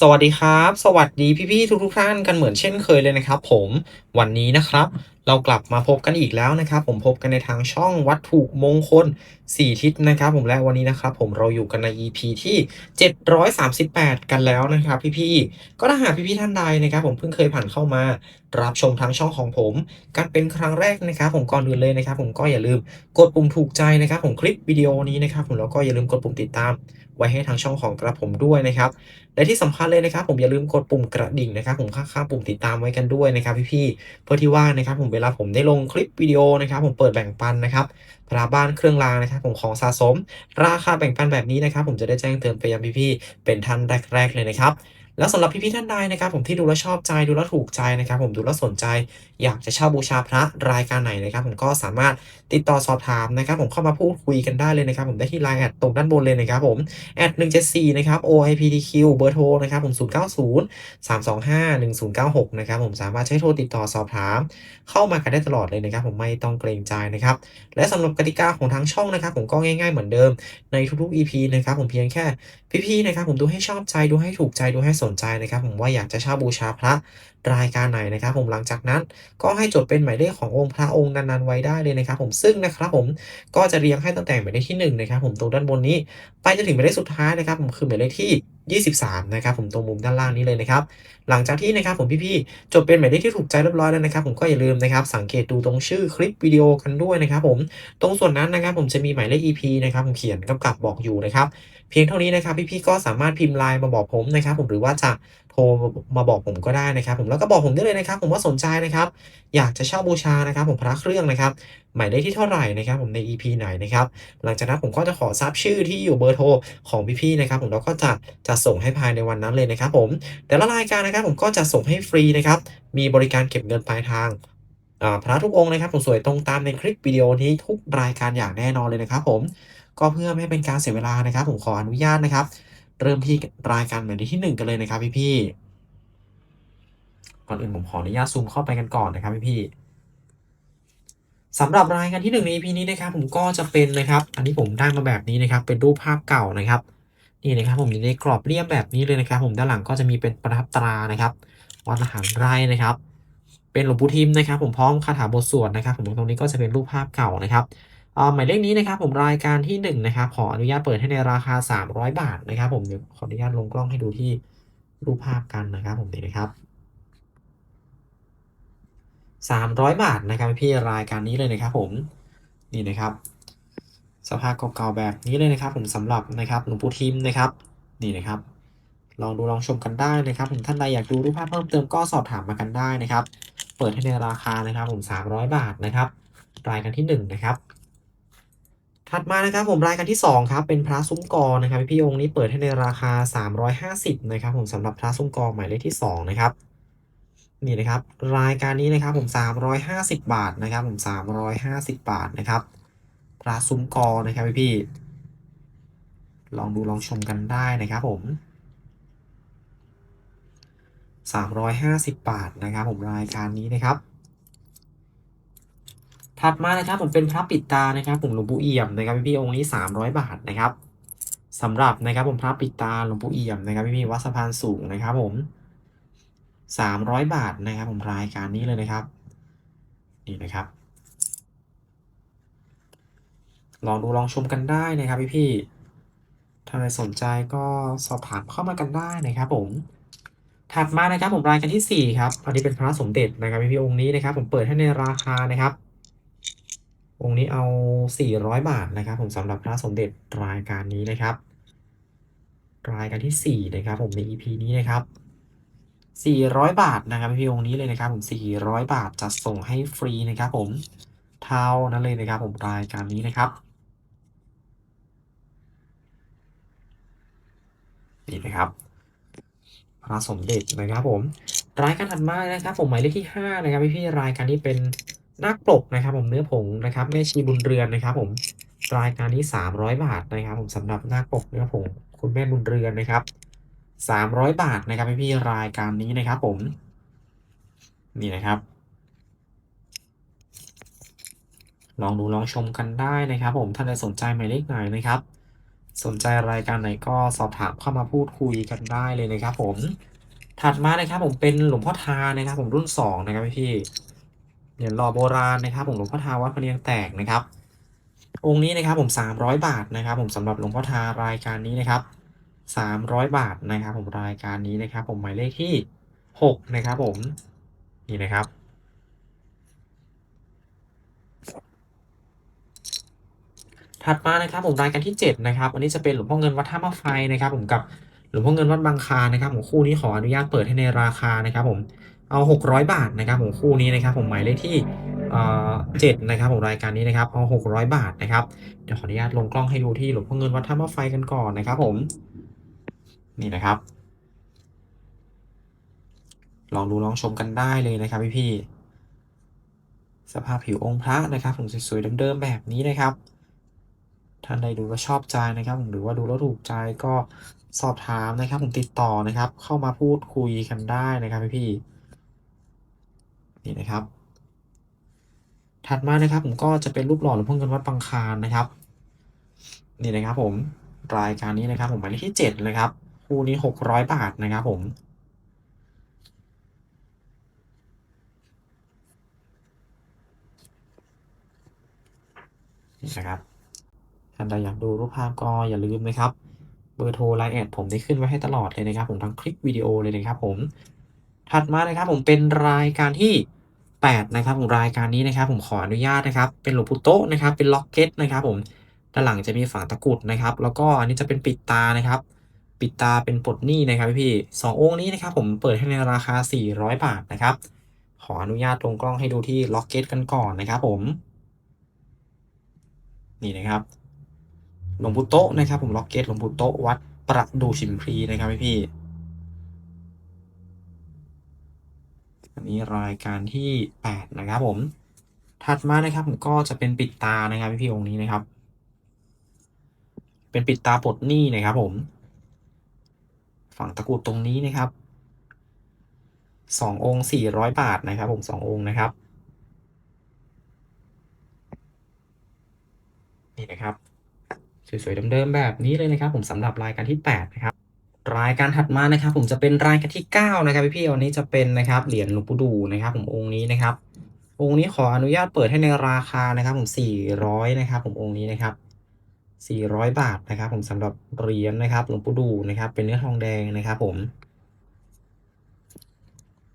สวัสดีครับ สวัสดีพี่ๆทุกๆท่านกันเหมือนเช่นเคยเลยนะครับ ผมวันนี้นะครับ เรากลับมาพบกันอีกแล้วนะครับ ผมพบกันในทางช่องวัตถุมงคล 4 ทิศนะครับ ผมและวันนี้นะครับ ผมเราอยู่กันใน EP ที่ 738 กันแล้วนะครับพี่ๆก็ถ้าหากพี่ๆท่านใดนะครับ ผมเพิ่งเคยผ่านเข้ามา รับชมทางช่องของผม กันเป็นครั้งแรกนะครับ ผมก่อนอื่นเลยนะครับ ผมก็อย่าลืมกดปุ่มถูกใจนะครับ ผมคลิปวิดีโอนี้นะครับ ผมแล้วก็อย่าลืมกดปุ่มติดตาม ไว้ให้ทางช่องของกระผมด้วยนะครับและที่สำคัญเลยนะครับ ผมอย่าลืมกดปุ่มกระดิ่งนะครับ ผมข้างๆปุ่มติดตามไว้กันด้วยนะครับ พี่ๆเพื่อที่ว่านะครับผมเวลาผมได้ลงคลิปวิดีโอนะครับ ผมเปิดแบ่งปันนะครับพระบ้านเครื่องรางนะครับผมของสะสม ราคาแบ่งปันแบบนี้นะครับ ผมจะได้แจ้งเตือนไปยังพี่ๆเป็นท่านแรก ๆ เลยนะครับแล้วสำหรับพี่ๆท่านใดนะครับ ผมที่ดูแลชอบใจดูแลถูกใจนะครับ ผมดูแลสนใจ อยากจะเช่าบูชาพระรายการไหนนะครับ ผมก็สามารถติดต่อสอบถามนะครับ ผมเข้ามาพูดคุยกันได้เลยนะครับ ผมได้ที่ไลน์แอดตรงด้านบนเลยนะครับผมแอด174นะครับ OIPTQ เบอร์โทรนะครับผม090 325 1096นะครับผมสามารถใช้โทรติดต่อสอบถาม เข้ามากันได้ตลอดเลยนะครับ ผมไม่ต้องเกรงใจนะครับ และสำหรับกติกาของทางช่องนะครับ ผมก็ง่าย ๆเหมือนเดิมในทุกๆ EP นะครับ ผมเพียงแค่พี่ๆนะครับ ผมดูให้ชอบใจดูให้ถูกใจดูให้สนใจนะครับ ผมว่าอยากจะเช่าบูชาพระรายการไหนนะครับ ผมหลังจากนั้นก็ให้จดเป็นหมายเลขขององค์พระองค์นั้นๆไว้ได้เลยนะครับผมซึ่งนะครับผมก็จะเรียงให้ตั้งแต่หมายเลขที่หนึ่งนะครับผมตรงด้านบนนี้ ไปจนถึงหมายเลขสุดท้ายนะครับผมคือหมายเลขที่ 23 นะครับผมตรงมุมด้านล่างนี้เลยนะครับ หลังจากที่นะครับผมพี่ๆจดเป็นหมายเลขที่ถูกใจเรียบร้อยแล้วนะครับ ผมก็อย่าลืมนะครับสังเกตดูตรงชื่อคลิปวิดีโอกันด้วยนะครับผมตรงส่วนนั้นนะครับผมจะมีหมายเลข EP นะครับผมเขียนกำกับบอกอยู่นะครับ เพียงเท่านี้นะครับพี่ๆก็สามารถพิมพ์ไลน์มาบอกผมนะครับ ผมหรือว่าจะโทรมาบอกผมก็ได้นะครับ ผมแล้วก็บอกผมได้เลยนะครับ ผมว่าสนใจนะครับ อยากจะเช่าบูชานะครับ ผมพระเครื่องนะครับ หมายเลขที่เท่าไหร่นะครับผมใน EP ไหนนะครับหลังจากนั้นผมก็จะขอทราบชื่อที่อยู่เบอร์โทรของพี่ๆนะครับผมแล้วก็จะจะส่งให้ภายในวันนั้นเลยนะครับผมแต่ละรายการนะครับผมก็จะส่งให้ฟรีนะครับมีบริการเก็บเงินปลายทางพระทุกองค์นะครับผมสวยตรงตามในคลิปวิดีโอนี้ทุกรายการอย่างแน่นอนเลยนะครับผมก็เพื่อไม่ให้เป็นการเสียเวลานะครับ ผมขออนุญาตนะครับ เริ่มที่รายการหมายเลขที่หนึ่งกันเลยนะครับพี่ๆก่อนอื่นผมขออนุญาตซูมเข้าไปกันก่อนนะครับพี่ๆ สำหรับรายการที่1ใน EP นี้นะครับผมก็จะเป็นนะครับ อันนี้ผมได้มาแบบนี้นะครับ เป็นรูปภาพเก่านะครับนี่นะครับผมอยู่ในกรอบเรียบแบบนี้เลยนะครับ ผมด้านหลังก็จะมีเป็นประทับตรานะครับวัดละหารไร่นะครับ เป็นหลวงปู่ทิมนะครับ ผมพร้อมคาถาบทสวดนะครับ ผมตรงนี้ก็จะเป็นรูปภาพเก่านะครับอ่าหมายเลขนี้นะครับ ผมรายการที่1นะครับขออนุญาตเปิดให้ในราคา 300 บาทนะครับ ผมเดี๋ยวขออนุญาตลงกล้องให้ดูที่รูปภาพกันนะครับ ผมนี่นะครับ 300 บาทนะครับพี่รายการนี้เลยนะครับผมนี่นะครับ สภาพเก่าๆแบบนี้เลยนะครับ ผมสำหรับนะครับหลวงปู่ทิมนะครับ นี่นะครับ ลองดูลองชมกันได้นะครับผมท่านใดอยากดูรูปภาพเพิ่มเติมก็สอบถามมากันได้นะครับ เปิดให้ในราคานะครับ ผม 300 บาทนะครับรายการที่1นะครับถัดมานะครับผมรายการที่2ครับเป็นพระซุ้มกอนะครับพี่องค์นี้เปิดให้ในราคา 350นะครับผมสำหรับพระซุ้มกอหมายเลขที่2นะครับ นี่นะครับรายการนี้นะครับผม 350 บาทนะครับ ผม 350 บาทนะครับพระซุ้มกอนะครับพี่พี่ลองดูลองชมกันได้นะครับผม 350 บาทนะครับ ผมรายการนี้นะครับ ถัดมานะครับผมเป็นพระปิดตานะครับผมหลวงปู่เอี่ยมนะครับพี่พี่องค์นี้ 300 บาทนะครับสำหรับนะครับผมพระปิดตาหลวงปู่เอี่ยมนะครับพี่พี่วัดสะพานสูงนะครับผม 300 บาทนะครับผมรายการนี้เลยนะครับนี่นะครับ ลองดูลองชมกันได้นะครับพี่พี่ถ้าใครสนใจก็สอบถามเข้ามากันได้นะครับผมถัดมานะครับผมรายการที่ 4 ครับอันนี้เป็นพระสมเด็จนะครับพี่พี่องค์นี้นะครับ ผมเปิดให้ในราคานะครับ องค์นี้เอา 400 บาทนะครับ ผมสำหรับพระสมเด็จรายการนี้นะครับ รายการที่ 4 นะครับ ผมใน EP นี้นะครับ 400 บาทนะครับพี่องค์นี้เลยนะครับผม400 บาทจัดส่งให้ฟรีนะครับผมเท่านั้นเลยนะครับผมรายการนี้นะครับนี่นะครับพระสมเด็จนะครับผมรายการถัดมานะครับ ผมหมายเลขที่ 5 นะครับพี่พี่รายการนี้เป็นนาคปกนะครับ ผมเนื้อผงนะครับแม่ชีบุญเรือนนะครับ ผมรายการนี้ 300 บาทนะครับ ผมสำหรับนาคปกเนื้อผงคุณแม่บุญเรือนนะครับ 300 บาทนะครับพี่พี่ๆรายการนี้นะครับผม นี่นะครับ ลองดูลองชมกันได้นะครับ ผมท่านใดสนใจหมายเลขไหนนะครับ สนใจรายการไหนก็สอบถามเข้ามาพูดคุยกันได้เลยนะครับ ผมถัดมานะครับผมเป็นหลวงพ่อทานะครับ ผมรุ่นสองนะครับพี่เหรียญหล่อโบราณนะครับ ผมหลวงพ่อทาวัดพะเนียงแตกนะครับ องค์นี้นะครับผม 300 บาทนะครับ ผมสำหรับหลวงพ่อทารายการนี้นะครับ 300 บาทนะครับ ผมรายการนี้นะครับ ผมหมายเลขที่ 6 นะครับ ผมนี่นะครับ ถัดมานะครับ ผมรายการที่ 7 นะครับอันนี้จะเป็นหลวงพ่อเงินวัดท่ามะไฟนะครับ ผมกับหลวงพ่อเงินวัดบางคานะครับผมคู่นี้ขออนุญาตเปิดให้ในราคานะครับ ผมเอา 600 บาทนะครับ ผมคู่นี้นะครับ ผมหมายเลขที่เอ่อ7นะครับผมรายการนี้นะครับเอา600 บาทนะครับเดี๋ยวขออนุญาตลงกล้องให้ดูที่หลวงพ่อเงินวัดท่ามะไฟกันก่อนนะครับผม นี่นะครับ ลองดูลองชมกันได้เลยนะครับพี่ๆสภาพผิวองค์พระนะครับผมสวยๆเดิมๆแบบนี้นะครับ ท่านใดดูแล้วชอบใจนะครับผมหรือว่าดูแล้วถูกใจก็สอบถามนะครับ ผมติดต่อนะครับ เข้ามาพูดคุยกันได้นะครับพี่ๆนี่นะครับ ถัดมานะครับ ผมก็จะเป็นรูปหล่อหลวงพ่อเงินวัดบางคานนะครับ นี่นะครับผมรายการนี้นะครับ ผมหมายเลขที่7นะครับ คู่นี้600บาทนะครับผม นี่นะครับท่านใดอยากดูรูปภาพก็อย่าลืมนะครับ เบอร์โทรไลน์แอดผมได้ขึ้นไว้ให้ตลอดเลยนะครับ ผมทั้งคลิปวิดีโอเลยนะครับผมถัดมานะครับผมเป็นรายการที่ 8 นะครับผมรายการนี้นะครับ ผมขออนุญาตนะครับ เป็นหลวงปู่โตนะครับ เป็นล็อกเก็ตนะครับ ผมด้านหลังจะมีฝังตะกรุดนะครับ แล้วก็อันนี้จะเป็นปิดตานะครับ ปิดตาเป็นปลดหนี้นะครับพี่สององค์นี้นะครับผมเปิดให้ในราคา 400 บาทนะครับ ขออนุญาตลงกล้องให้ดูที่ล็อกเก็ตกันก่อนนะครับผม นี่นะครับหลวงปู่โต๊ะนะครับ ผมล็อกเก็ตหลวงปู่โต๊ะวัดประดูชิมพลีนะครับพี่พี่ อันนี้รายการที่ 8 นะครับผม ถัดมานะครับผมก็จะเป็นปิดตานะครับพี่พี่องค์นี้นะครับ เป็นปิดตาปลดหนี้นะครับผม ฝั่งตะกรุดตรงนี้นะครับสององค์สี่ร้อยบาทนะครับผมสององค์นะครับ นี่นะครับ สวยๆเดิมๆแบบนี้เลยนะครับ ผมสำหรับรายการที่8นะครับรายการถัดมานะครับ ผมจะเป็นรายการที่ 9 นะครับพี่ๆวันนี้จะเป็นนะครับเหรียญหลวงปู่ดูนะครับ ผมองค์นี้นะครับ องค์นี้ขออนุญาตเปิดให้ในราคานะครับ ผม400นะครับ ผมองค์นี้นะครับ 400 บาทนะครับผมสำหรับเหรียญนะครับหลวงปู่ดูนะครับ เป็นเนื้อทองแดงนะครับผม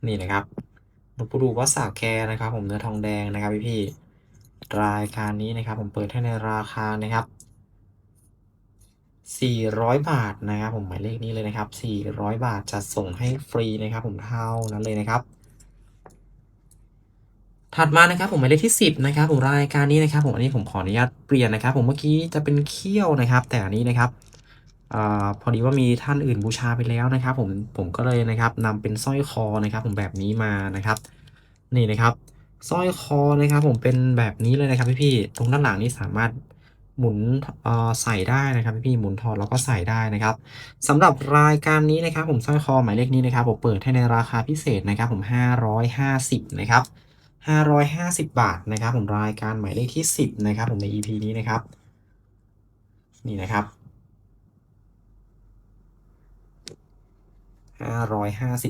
นี่นะครับหลวงปู่ดูวัดสาแกนะครับ ผมเนื้อทองแดงนะครับพี่ๆรายการนี้นะครับ ผมเปิดให้ในราคานะครับ400 บาทนะครับ ผมหมายเลขนี้เลยนะครับ400 บาทจะส่งให้ฟรีนะครับ ผมเท่านั้นเลยนะครับ ถัดมานะครับผมหมายเลขที่ 10นะครับผมรายการนี้นะครับผมอันนี้ผมขออนุญาตเปลี่ยนนะครับ ผมเมื่อกี้จะเป็นเขี้ยวนะครับ แต่อันนี้นะครับอพอดีว่ามีท่านอื่นบูชาไปแล้วนะครับ ผมผมก็เลยนะครับนำเป็นสร้อยคอนะครับ ผมแบบนี้มานะครับ นี่นะครับสร้อยคอนะครับ ผมเป็นแบบนี้เลยนะครับ พี่ๆตรงด้านหลังนี้สามารถหมุนใส่ได้นะครับพี่ๆหมุนถอดแล้วก็ใส่ได้นะครับสำหรับรายการนี้นะครับ ผมสร้อยคอหมายเลขนี้นะครับผมเปิดให้ในราคาพิเศษนะครับ ผม 550 นะครับ 550 บาทนะครับ ผมรายการหมายเลขที่ 10 นะครับ ผมใน EP นี้นะครับ นี่นะครับ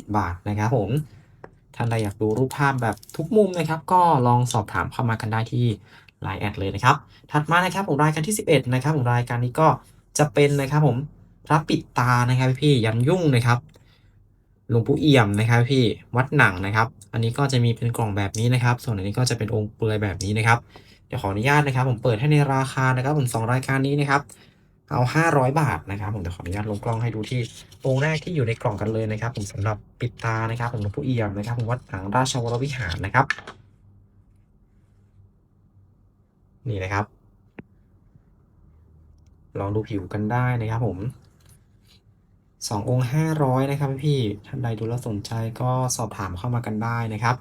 550 บาทนะครับผมท่านใดอยากดูรูปภาพแบบทุกมุมนะครับ ก็ลองสอบถามเข้ามากันได้ที่ Line แอดเลยนะครับ ถัดมานะครับผมรายการที่ 11 นะครับผมรายการนี้ก็จะเป็นนะครับผมพระปิดตานะครับพี่ยันยุ่งนะครับ หลวงปู่เอี่ยมนะครับพี่วัดหนังนะครับ อันนี้ก็จะมีเป็นกล่องแบบนี้นะครับ ส่วนอันนี้ก็จะเป็นองค์เปลือยแบบนี้นะครับเดี๋ยวขออนุญาตนะครับ ผมเปิดให้ในราคานะครับผมสองรายการนี้นะครับเอา 500 บาทนะครับ ผมเดี๋ยวขออนุญาตลงกล้องให้ดูที่องค์แรกที่อยู่ในกล่องกันเลยนะครับ ผมสำหรับปิดตานะครับผมหลวงปู่เอี่ยมนะครับผมวัดหนังราชวรวิหารนะครับ นี่นะครับ ลองดูผิวกันได้นะครับผม สององค์ห้าร้อยนะครับพี่ท่านใดดูแล้วสนใจก็สอบถามเข้ามากันได้นะครับ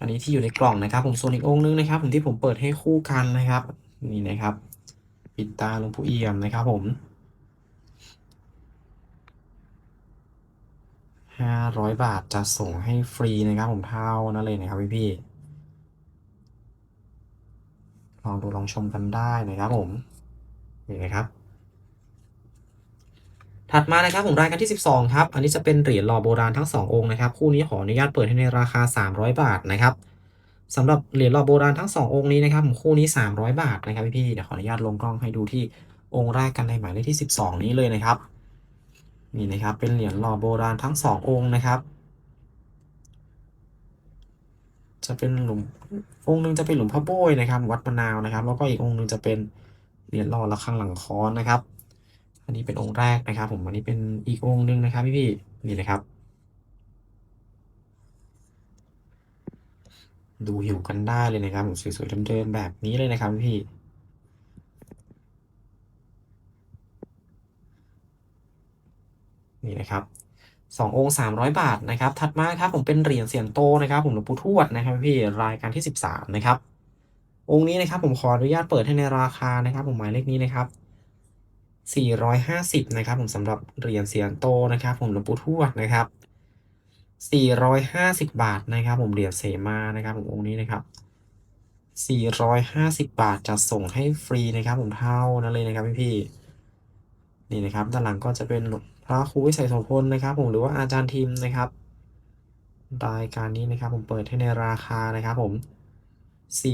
อันนี้ที่อยู่ในกล่องนะครับ ผมส่วนอีกองค์นึงนะครับ ผมที่ผมเปิดให้คู่กันนะครับ นี่นะครับ ปิดตาหลวงปู่เอี่ยมนะครับ ผมห้าร้อยบาทจะส่งให้ฟรีนะครับ ผมเท่านั้นเลยนะครับพี่ๆลองดูลองชมกันได้นะครับผมนี่นะครับ ถัดมานะครับผมรายการที่ 12 ครับ อันนี้จะเป็นเหรียญหล่อโบราณทั้ง 2 องค์นะครับ คู่นี้ขออนุญาตเปิดให้ในราคา 300 บาทนะครับสำหรับเหรียญหล่อโบราณทั้ง 2 องค์นี้นะครับผมคู่นี้ 300 บาทนะครับพี่ๆเดี๋ยวขออนุญาตลงกล้องให้ดูที่องค์แรกกันในหมายเลขที่ 12 นี้เลยนะครับนี่นะครับเป็นเหรียญหล่อโบราณทั้ง 2 องค์นะครับ จะเป็นหลุมองค์หนึงจะเป็นหลุมพระโบยนะครับ วัดมะนาวนะครับ แล้วก็อีกองค์หนึงจะเป็นเหรียญหล่อระฆังหลังค้อนนะครับ อันนี้เป็นองค์แรกนะครับ ผมอันนี้เป็นอีกองค์หนึงนะครับพี่พี่ๆนี่นะครับ ดูหิวกันได้เลยนะครับผมสวยๆเดิมๆแบบนี้เลยนะครับพี่นี่นะครับสององค์สามร้อยบาทนะครับ ถัดมาครับผมเป็นเหรียญเสียนโตนะครับผมหลวงปู่ทวดนะครับพี่รายการที่สิบสามนะครับ องค์นี้นะครับผมขออนุญาตเปิดให้ในราคานะครับ ผมหมายเลขนี้นะครับ 450 นะครับ ผมสำหรับเหรียญเสียนโตนะครับ ผมหลวงปู่ทวดนะครับ 450 บาทนะครับ ผมเหรียญเสมานะครับ ผมองค์นี้นะครับ 450 บาทจะส่งให้ฟรีนะครับ ผมเท่านั้นเลยนะครับพี่พี่นี่นะครับ ด้านหลังก็จะเป็นพระครูวิสัยโสพลนะครับ ผมหรือว่าอาจารย์ทิมนะครับรายการนี้นะครับ ผมเปิดให้ในราคานะครับ ผม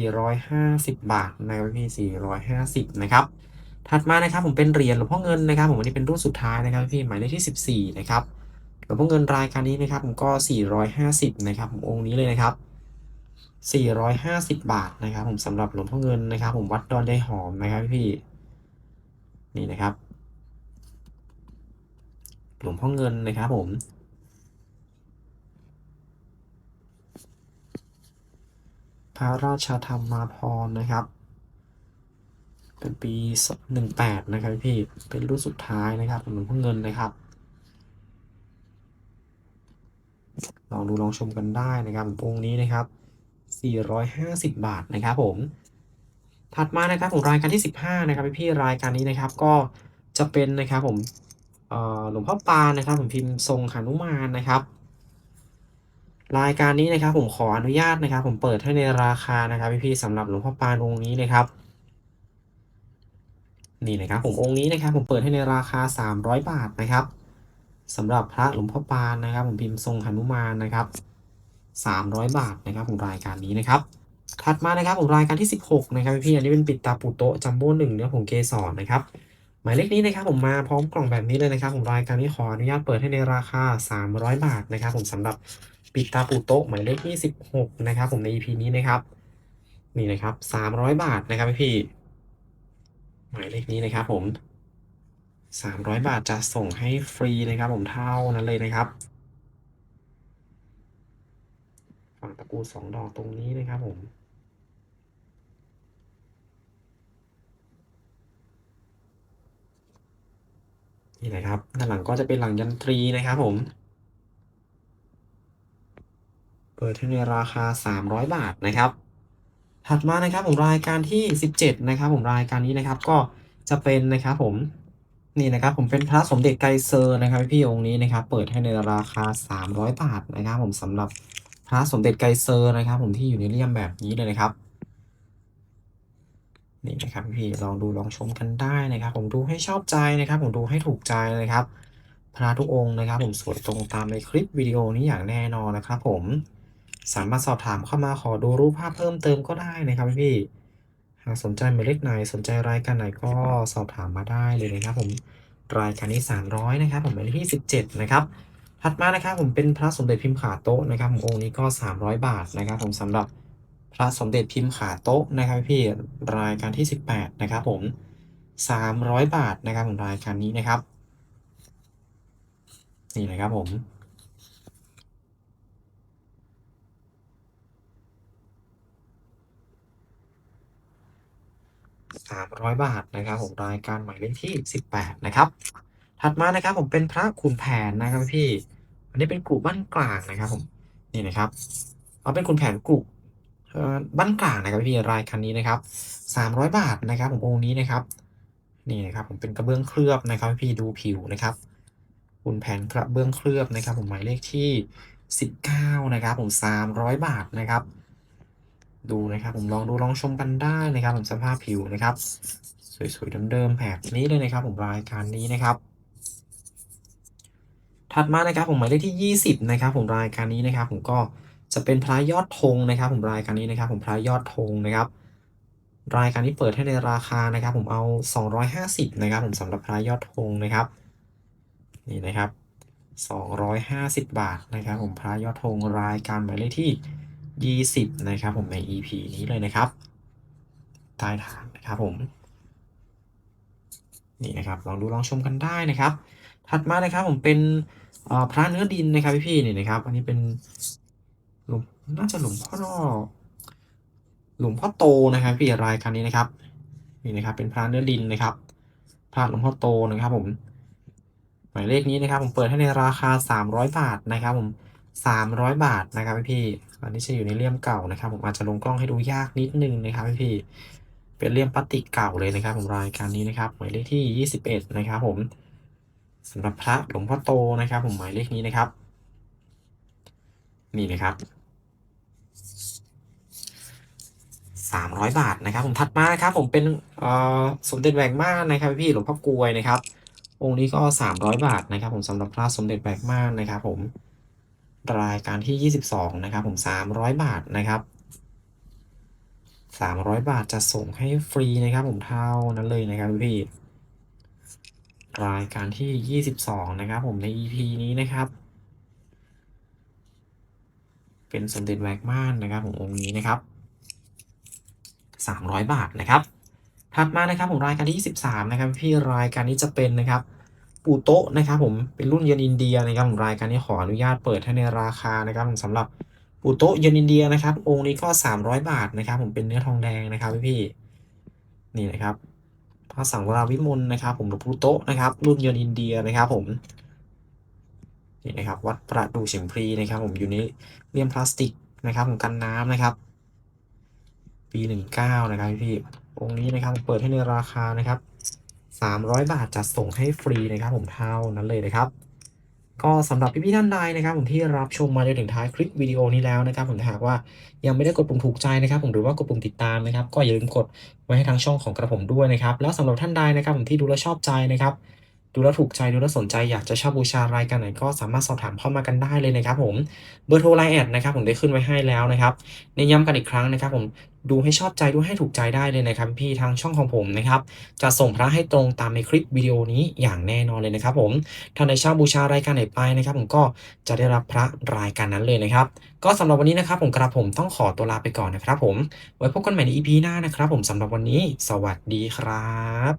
450 บาทนะครับพี่450 นะครับ ถัดมานะครับผมเป็นเหรียญหลวงพ่อเงินนะครับผมอันนี้เป็นรุ่นสุดท้ายนะครับพี่หมายเลขที่ 14 นะครับหลวงพ่อเงินรายการนี้นะครับผมก็ 450 นะครับผมองค์นี้เลยนะครับ 450 บาทนะครับ ผมสำหรับหลวงพ่อเงินนะครับ ผมวัดดอนได้หอมนะครับพี่นี่นะครับ หลวงพ่อเงินนะครับผมพระราชธรรมาภรนะครับ เป็นปีหนึ่งแปดนะครับพี่เป็นรุ่นสุดท้ายนะครับหลวงพ่อเงินนะครับ ลองดูลองชมกันได้นะครับองค์นี้นะครับ 450 บาทนะครับผมถัดมานะครับผมรายการที่ 15 นะครับพี่รายการนี้นะครับก็จะเป็นนะครับผมหลวงพ่อปานนะครับผมพิมพ์ทรงหนุมานนะครับ รายการนี้นะครับผมขออนุญาตนะครับ ผมเปิดให้ในราคานะครับพี่ๆสำหรับหลวงพ่อปานองค์นี้นะครับ นี่นะครับผมองค์นี้นะครับผมเปิดให้ในราคา 300 บาทนะครับสำหรับพระหลวงพ่อปานนะครับ ผมพิมพ์ทรงหนุมานนะครับ 300 บาทนะครับผมรายการนี้นะครับ ถัดมานะครับผมรายการที่ 16 นะครับพี่อันนี้เป็นปิดตาปูโตจัมโบ้หนึ่งเนื้อผงเกสรนะครับหมายเลขนี้นะครับผมมาพร้อมกล่องแบบนี้เลยนะครับ ผมรายการนี้ขออนุญาตเปิดให้ในราคา 300 บาทนะครับ ผมสำหรับปิดตาปูโตหมายเลขที่16นะครับ ผมใน EP นี้นะครับ นี่นะครับ 300 บาทนะครับพี่ หมายเลขนี้นะครับผม 300 บาทจะส่งให้ฟรีนะครับผมเท่านั้นเลยนะครับ ฝั่งตะปูสองดอกตรงนี้นะครับผมนี่นะครับด้านหลังก็จะเป็นหลังยันตรีนะครับผม เปิดที่ในราคา 300 บาทนะครับ ถัดมานะครับผมรายการที่ 17 นะครับผมรายการนี้นะครับก็จะเป็นนะครับผมนี่นะครับผมเป็นพระสมเด็จไกเซอร์นะครับพี่องค์นี้นะครับเปิดให้ในราคา 300 บาทนะครับผมสำหรับพระสมเด็จไกเซอร์นะครับผมที่อยู่ในเลี่ยมแบบนี้เลยนะครับนี่นะครับพี่ลองดูลองชมกันได้นะครับ ผมดูให้ชอบใจนะครับ ผมดูให้ถูกใจนะครับ พระทุกองค์นะครับ ผมสวยตรงตามในคลิปวิดีโอนี้อย่างแน่นอนนะครับ ผม สามารถสอบถามเข้ามาขอดูรูปภาพเพิ่มเติมก็ได้นะครับพี่ หากสนใจหมายเลขไหนสนใจรายการไหนก็สอบถามมาได้เลยนะครับผม รายการนี้300นะครับผมหมายเลขที่17นะครับ ถัดมานะครับผมเป็นพระสมเด็จพิมพ์ขาโต๊ะนะครับผมองค์นี้ก็ 300 บาทนะครับผมสำหรับพระสมเด็จพิมพ์ขาโต๊ะนะครับพี่ รายการที่ 18นะครับผม 300 บาทนะครับผมรายการนี้นะครับ นี่นะครับผม 300 บาทนะครับผมรายการหมายเลขที่ 18 นะครับ ถัดมานะครับผมเป็นพระขุนแผนนะครับพี่ อันนี้เป็นกลุ่มบ้านกลางนะครับผมนี่นะครับ เอาเป็นขุนแผนกลุ่มบ้านกลางนะครับพี่รายการนี้นะครับ 300 บาทนะครับ ผมองค์นี้นะครับนี่นะครับผมเป็นกระเบื้องเคลือบนะครับ พี่ดูผิวนะครับขุนแผนกระเบื้องเคลือบนะครับ ผมหมายเลขที่ 19 นะครับ ผม 300 บาทนะครับ ดูนะครับผมลองดูลองชมกันได้นะครับผมสภาพผิวนะครับ สวยๆเดิมๆแบบนี้เลยนะครับ ผมรายการนี้นะครับ ถัดมานะครับผมหมายเลขที่ 20 นะครับ ผมรายการนี้นะครับ ผมก็จะเป็นพระยอดธงนะครับ ผมรายการนี้นะครับ ผมพระยอดธงนะครับรายการนี้เปิดให้ในราคานะครับ ผมเอา 250 นะครับ ผมสำหรับพระยอดธงนะครับ นี่นะครับ 250 บาทนะครับ ผมพระยอดธงรายการหมายเลขที่ 20 นะครับผมใน EP นี้เลยนะครับใต้ฐานนะครับผมนี่นะครับลองดูลองชมกันได้นะครับ ถัดมานะครับผมเป็นพระเนื้อดินนะครับพี่ๆนี่นะครับ อันนี้เป็นหลวงน่าจะหลวงพ่อหลวงพ่อโตนะครับ พี่รายการนี้นะครับนี่นะครับ เป็นพระเนื้อดินนะครับพระหลวงพ่อโตนะครับผมหมายเลขนี้นะครับ ผมเปิดให้ในราคา 300 บาทนะครับผม 300 บาทนะครับพี่อันนี้จะอยู่ในเลี่ยมเก่านะครับ ผมอาจจะลงกล้องให้ดูยากนิดนึงนะครับพี่เป็นเลี่ยมพลาสติกเก่าเลยนะครับ ผมรายการนี้นะครับ หมายเลขที่ 21 นะครับ ผมสำหรับพระหลวงพ่อโตนะครับ ผมหมายเลขนี้นะครับ นี่นะครับ300 บาทนะครับ ผมถัดมานะครับ ผมเป็นสมเด็จแหวกม่านนะครับ พี่หลวงพ่อกลวยนะครับ องค์นี้ก็ 300 บาทนะครับ ผมสำหรับพระสมเด็จแหวกม่านนะครับ ผม รายการที่ 22 นะครับ ผม 300 บาทนะครับ 300 บาทจะส่งให้ฟรีนะครับ ผมเท่านั้นเลยนะครับพี่รายการที่ 22 นะครับ ผมใน EP นี้นะครับ เป็นสมเด็จแวกม่านนะครับ ผมองค์นี้นะครับ 300 บาทนะครับ ถัดมานะครับผมรายการที่ 23 นะครับ พี่รายการนี้จะเป็นนะครับ ปูโตะนะครับผมเป็นรุ่นเยนอินเดียนะครับรายการนี้ขออนุญาตเปิดให้ในราคานะครับสำหรับปูโตะเยนอินเดียนะครับ องค์นี้ก็ 300 บาทนะครับผมเป็นเนื้อทองแดงนะครับพี่ๆนี่นะครับพระสังวราวิมลนะครับ ผมหลวงปูโตะนะครับ รุ่นเยนอินเดียนะครับผมนี่นะครับวัดประดู่เฉียงพลีนะครับ ผมอยู่ในเลี่ยมพลาสติกนะครับผมกันน้ำนะครับ ปี19นะครับพี่ๆองค์นี้นะครับเปิดให้ในราคานะครับ 300 บาทจะส่งให้ฟรีนะครับผมเท่านั้นเลยนะครับ ก็สำหรับพี่ๆท่านใดนะครับ ผมที่รับชมมาจนถึงท้ายคลิปวิดีโอนี้แล้วนะครับ ผมถ้าหากว่ายังไม่ได้กดปุ่มถูกใจนะครับ ผมหรือว่ากดปุ่มติดตามนะครับ ก็อย่าลืมกดไว้ให้ทางช่องของกระผมด้วยนะครับ แล้วสำหรับท่านใดนะครับ ผมที่ดูแลชอบใจนะครับ ดูแลวถูกใจดูแลวสนใจอยากจะเช่าบูชารายการไหนก็สามารถสอบถามเข้ามากันได้เลยนะครับผมเบอร์โทรไลน์แอดนะครับผมได้ขึ้นไว้ให้แล้วนะครับในนย้ำกันอีกครั้งนะครับผมดูให้ชอบใจดูให้ถูกใจได้เลยนะครับพี่ทางช่องของผมนะครับจะส่งพระให้ตรงตามในคลิปวิดีโอนี้อย่างแน่นอนเลยนะครับผมถ้าในเช่าบูชารายการไหนไปนะครับผมก็จะได้รับพระรายการนั้นเลยนะครับก็สำหรับวันนี้นะครับผมกระผมต้องขอตัวลาไปก่อนนะครับผมไว้พบกันใหม่ใน EP หน้านะครับผมสำหรับวันนี้ สวัสดีครับ